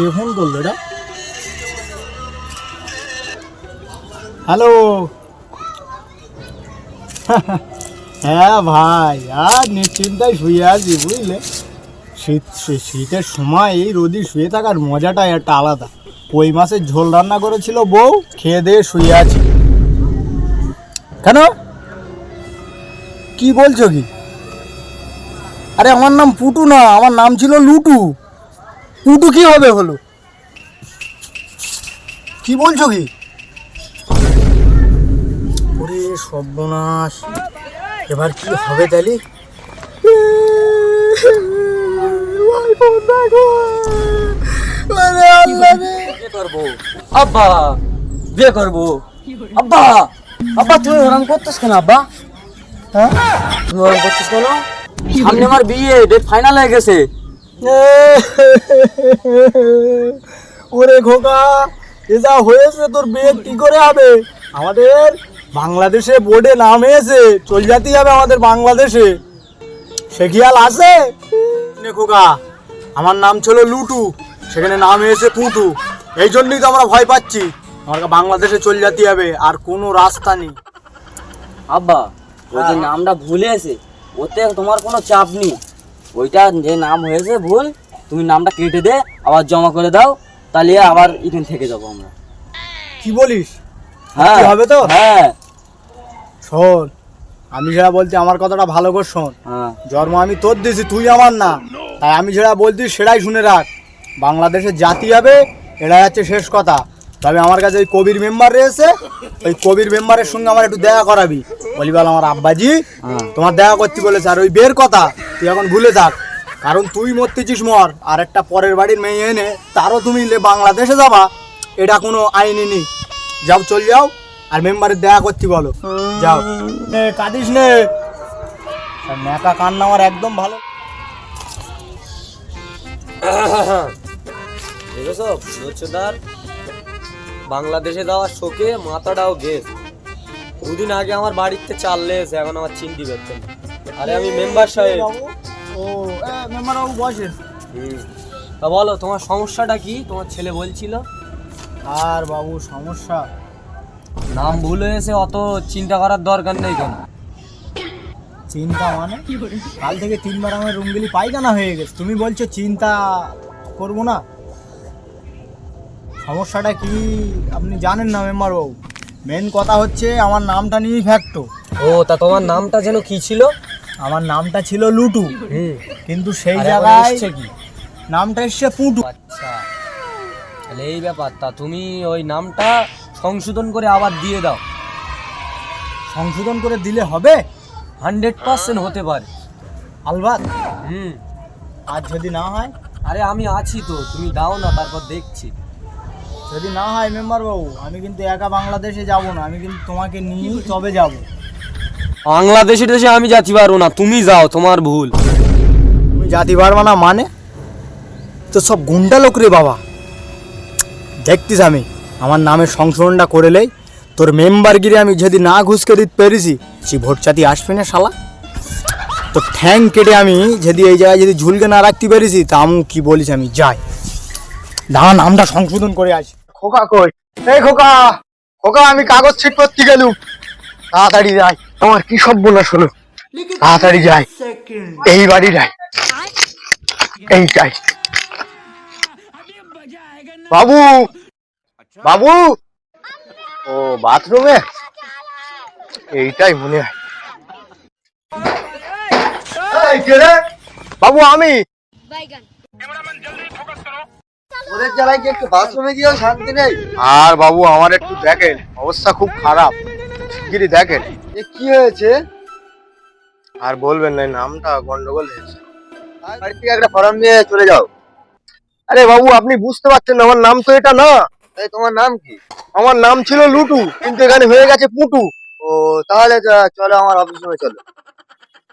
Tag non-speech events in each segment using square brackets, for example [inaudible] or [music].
কে phone করল এটা? Hello [laughs] হ্যাঁ ভাই, আর নিশ্চিন্তায় শুয়ে আছি, বুঝলে? শীত শীতের সময় এই রোদি শুয়ে থাকার মজাটাই একটা আলাদা। কই মাছের ঝোল রান্না করেছিল বউ, খেয়ে দিয়ে শুয়ে আছি। কেন? কি বলছো কি? আরে আমার নাম পুটু না, আমার নাম ছিল লুটু। পুটু কি হবে হলো? কি বলছো কি? ওরে সর্বনাশ। এবার কি হবে তাহলে? আব্বা বিয়ে করব? আব্বা আব্বা তুমি ওরম করতেছ কেন আব্বা? হ্যাঁ? তুমি ওরম করতেছ কেন? সামনে আমার বিয়ে ডেট ফাইনাল হয়ে গেছে। [laughs] ওরে খোকা এ যা হয়েছে তোর বিয়ে কি করে হবে? আমাদের বাংলাদেশে বোর্ডে নাম হয়েছে চল যেতেই হবে আমাদের বাংলাদেশে। সে খেয়াল আছে? খোকা আমার নাম ছিল লুটু সেখানে নাম হয়েছে পুটু এই জন্যই তো আমরা ভয় পাচ্ছি। আমাকে বাংলাদেশে চল যেতে হবে আর কোনো রাস্তা নেই। আব্বা ওই যে নামটা ভুলে আছে ওতে তোমার কোনো চাপ নেই। ওইটা যে নাম হয়েছে ভুল। তুমি নামটা কেটে দে আবার জমা করে দাও তাহলে আবার এখান থেকে যাব আমরা। কি বলিস? হ্যাঁ হবে তো? হ্যাঁ। শোন আমি যেটা বলছি আমার কথাটা ভালো করে শোন। হ্যাঁ। জন্ম আমি তোর দিয়েছি তুই আমার না। তাই আমি যেটা বলছি সেটাই শুনে রাখ। বাংলাদেশের জাতি হবে এটাই হচ্ছে শেষ কথা। তবে আমার কাছে ওই কবির মেম্বার রয়েছে ওই কবির মেম্বারের সঙ্গে আমার একটু দেখা করাবি। বলি বল আমার আব্বাজি হ্যাঁ। তোমার দেখা করতে বলেছে আর ওই বের কথা তুই এখন ভুলে থাক। কারণ তুই মরতেছিস মর আর একটা পরের বাড়ির মেয়ে এনে তারও তুমি বাংলাদেশে যাবা এটা কোনো আইনি নেই। যাও চল যাও আর মেম্বারের দেখা করতে বলো। যাও। কাঁদিস নে। আর ন্যাকা কান্না আমার একদম ভালো। নচ্ছদার? বাংলাদেশে দেওয়ার শোকে মাথাটাও গেস দুদিন আগে আমার বাড়িতে চাল লেগেছে এখন আমার চিন্তি করতে না। আরে আমি মেম্বার সাহেব। ও মেম্বার বাবু হুম। তা বলো তোমার সমস্যাটা কি? তোমার ছেলে বলছিল। আর বাবু সমস্যা? নাম ভুল হয়েছে অত চিন্তা করার দরকার নেই কেন? চিন্তা মানে? কাল থেকে তিনবার আমার রুমগুলি পায়খানা হয়ে গেছে। তুমি বলছো চিন্তা করব না? সমস্যাটা কি আপনি জানেন না মেম্বার বাবু মেন কথা হচ্ছে আমার নামটা নিয়েই ফ্যাক্টো ও। তা তোমার নামটা যেন কি ছিল? আমার নামটা ছিল লুটু। হুম কিন্তু সেই আর জায়গায় এসছে কি? নামটা এসছে পুটু। আচ্ছা তাহলে এই ব্যাপার তা তুমি ওই নামটা সংশোধন করে আবার দিয়ে দাও। সংশোধন করে দিলে হবে? হান্ড্রেড পার্সেন্ট হতে পারে। আলবাত? হুম। আর যদি না হয়? আরে আমি আছি তো তুমি দাও না তারপর দেখছি। যদি না হয় মেম্বার বাবু আমি কিন্তু একা বাংলাদেশে যাব না আমি কিন্তু তোমাকে নিয়ে তবে যাব। বাংলাদেশে দেশে আমি যাচ্ছি পারব না তুমি যাও তোমার ভুল। তুমি জাতি পারবা না মানে? তো সব গুন্ডা লোক রে বাবা। দেখতিস আমি আমার নামের সংশোধনটা করে করেলেই তোর মেম্বারগিরি আমি যদি না ঘুষকে দিতে পেরেছি সে ভোট চাতি আসবে না শালা? তো ঠ্যাং কেটে আমি যদি এই জায়গায় যদি ঝুলকে না রাখতে পেরেছি তা আমি কি বলিস আমি যাই। দাঁড়া নামটা সংশোধন করে আসি। খোকা কই? এই খোকা খোকা আমি কাগজ ছিট করতে গেলুম। তাড়াতাড়ি যাই। আমার কি সব বলা শোনো তাড়াতাড়ি যাই। এই বাড়ি যাই। এইটাই বাবু বাবু! ও বাথরুমে? এইটাই মনে হয়। এই, কে রে? বাবু আমি। বাইগান। ওদের জ্বালায় কি একটু বাথরুমে গিয়েও শান্তি নেই? আর বাবু আমার একটু দেখেন অবস্থা খুব খারাপ। শিগগিরই দেখেন। এ কি হয়েছে? আর বলবেন না নামটা গন্ডগোল হয়েছে। বাড়ি থেকে একটা ফর্ম নিয়ে চলে যাও। আরে বাবু আপনি বুঝতে পারছেন না আমার নাম তো এটা না। তাই তোমার নাম কি? আমার নাম ছিল লুটু কিন্তু এখানে হয়ে গেছে পুটু। ও তাহলে চলো আমার অফিস রুমে চলো।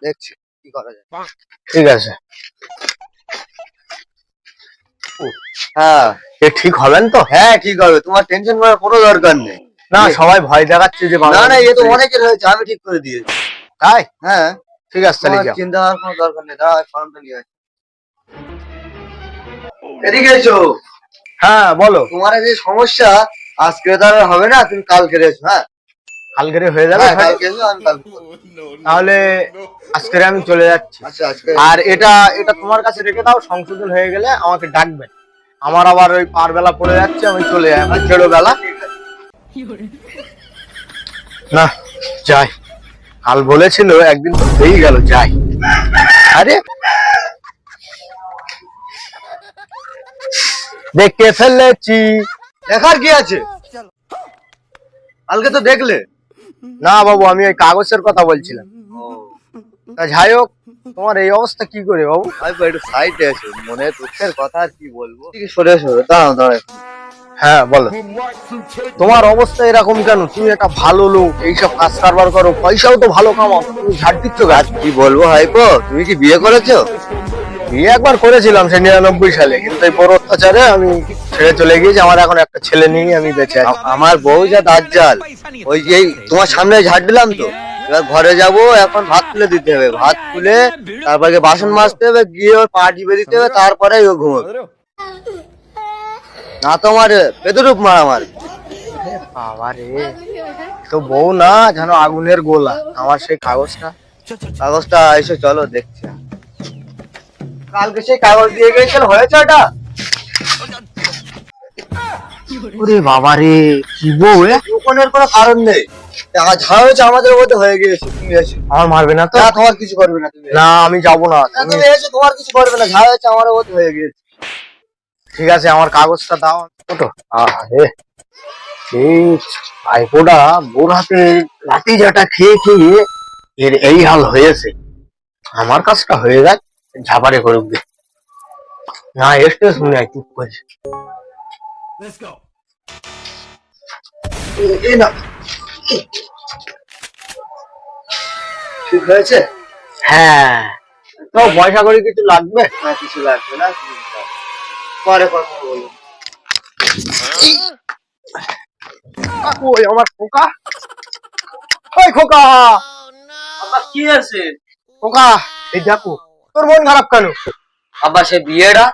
দেখছি কি করা যায়। ঠিক আছে। হ্যাঁ। এ ঠিক হবেন তো? হ্যাঁ ঠিক হবে। তোমার টেনশন করার কোনো দরকার নেই। না সবাই ভয় দেখাচ্ছে যে না না এ তো অনেকের হয়েছে আমি ঠিক করে দিয়েছি। তাই? হ্যাঁ। ঠিক আছে তাহলে যাও। চিন্তা করার কোনো দরকার নেই। দাও ফর্মটা নিয়ে আসি। এদিকে এসো। হ্যাঁ বলো। তোমার এই যে সমস্যা আজকে তো আর হবে না তুমি কালকে এসো হ্যাঁ? কালকে হয়ে যাবে? হ্যাঁ। তাহলে আজকে আমি চলে যাচ্ছি। আচ্ছা আর এটা এটা তোমার কাছে রেখে দাও সংশোধন হয়ে গেলে আমাকে ডাকবেন আমার আবার ওই পার বেলা পড়ে যাচ্ছে আমি চলে যাই আমার ছেড়ো বেলা। না যাই। কাল বলেছিল একদিন তো হয়েই গেল যাই। আরে! দেখে ফেলেছি। দেখার কি আছে? কালকে তো দেখলে। না বাবু আমি ওই কাগজের কথা বলছিলাম। তা যাই হোক তোমার এই অবস্থা কি করে বাবু? একটু সাইডে আছি মনে দুঃখের কথা আর কি বলব? সরে সরে দাঁড়াও দাঁড়াও হ্যাঁ বলো। তোমার অবস্থা এরকম কেন? তুমি একটা ভালো লোক এইসব কাজ কারবার করো পয়সাও তো ভালো কামাও তুমি ঝাড় দিচ্ছ গাছ কি বলব হাইপো তুমি কি বিয়ে করেছ? বিয়ে একবার করেছিলাম সে নিরানব্বই সালে কিন্তু এই বড় অত্যাচারে আমি ছেড়ে চলে গিয়েছি। আমার এখন একটা ছেলে নিয়ে আমি বেঁচে আছি। আমার বউ যা দাজ্জাল ওই যে তোমার সামনে ঝাড় দিলাম তো এবার ঘরে যাব এখন ভাত তুলে দিতে হবে। ভাত তুলে তারপরে বাসন মাজতে হবে গিয়ে ওর পা টিপে দিতে হবে তারপরে ও ঘুমোবে। না তোমার পেদরূপ মার আমার। বাবা রে তো বউ না যেন আগুনের গোলা। আমার সেই কাগজটা কাগজটা এসে চলো দেখছি। কালকে সেই কাগজ দিয়ে গেছিল হয়েছে ওটা? ওরে বাবা রে কি বউ? দোকানের কোনো কারণ নেই। ঝাড় হয়েছে আমাদের মধ্যে হয়ে গিয়েছে তুমি এসো। আমার মারবে না তো? তোমার কিছু করবে না তুমি। না আমি যাব না তুমি এসো তোমার কিছু করবে না ঝাড় হয়েছে আমার মধ্যে হয়ে গিয়েছে। ঠিক আছে আমার কাগজটা দাও। ছোট আরে এই আইপোটা বোর হাতে লাঠি জাটা খেয়ে খেয়ে এর এই হাল হয়েছে। আমার কাজটা হয়ে যাক। ঝাপারে করুক দে। না এসতে শুনে আয় চুপ করে। এই না। ঠিক হয়েছে? হ্যাঁ। তো পয়সা করে কিছু লাগবে? না কিছু লাগবে না পরে কথা বলব। ওই আমার খোকা। ওই খোকা। আব্বা কি আছে? খোকা এই দেখো। তোর মন খারাপ কেন? আব্বা সে বিয়েটা?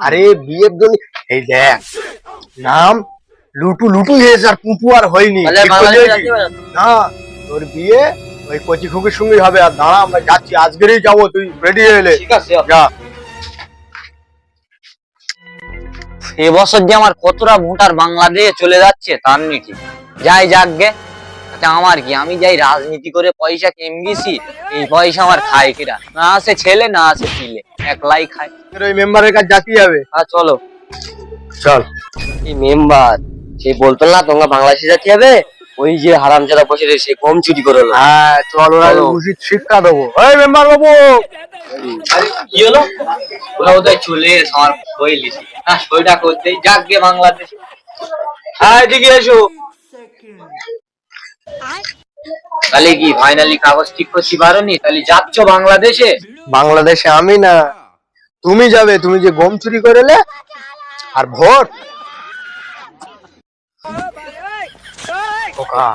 আরে বিয়ের জন্য এই দেখ নাম লুটু লুটু হয়েছে আর পুপু আর হয়নি। না তোর বিয়ে ওই কচি খুকির সঙ্গে হবে। আর দাঁড়া আমরা যাচ্ছি। আজকেরই যাব তুই রেডি হয়ে এলে ঠিক আছে যা। এবছর যে আমার কতটা ভোটার বাংলাদেশে চলে যাচ্ছে তার নাকি। যাই যাক গে। তাতে আমার কি? আমি যাই রাজনীতি করে পয়সা কেমগেছি এই পয়সা আমার খায় কিরা? না আছে ছেলে না আছে পিলে একলাই খায়। ওই মেম্বারের কাছে যাতি যাবে আর চলো। চল। এই মেম্বার সে বলতো না তোমরা বাংলাদেশে যাতে হবে? ওই যে হারামজাদা বসে সে কম চুরি করে হ্যাঁ চল ওরা। উচিত শিক্ষা দেবো। ওই মেম্বার বাবু! কি হলো? ওরা ওদের চলে আমার বই লিছি। হ্যাঁ ওইটা করতে যাক গে বাংলাদেশে। হ্যাঁ এদিকে এসো। তাহলে কি ফাইনালি কাগজ ঠিক করতে পারোনি? তাহলে যাচ্ছ বাংলাদেশে? বাংলাদেশে আমি না। তুমি যাবে তুমি যে গম চুরি করেলে আর ভোট? খোকা,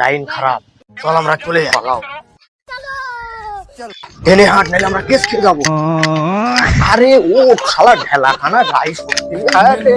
লাইন খারাপ। চল আমরা চলে যাই। টেনে হাট নাহলে আমরা কেস খেয়ে যাব। আরে ও খালা ঢেলা খানা রাইস আরে।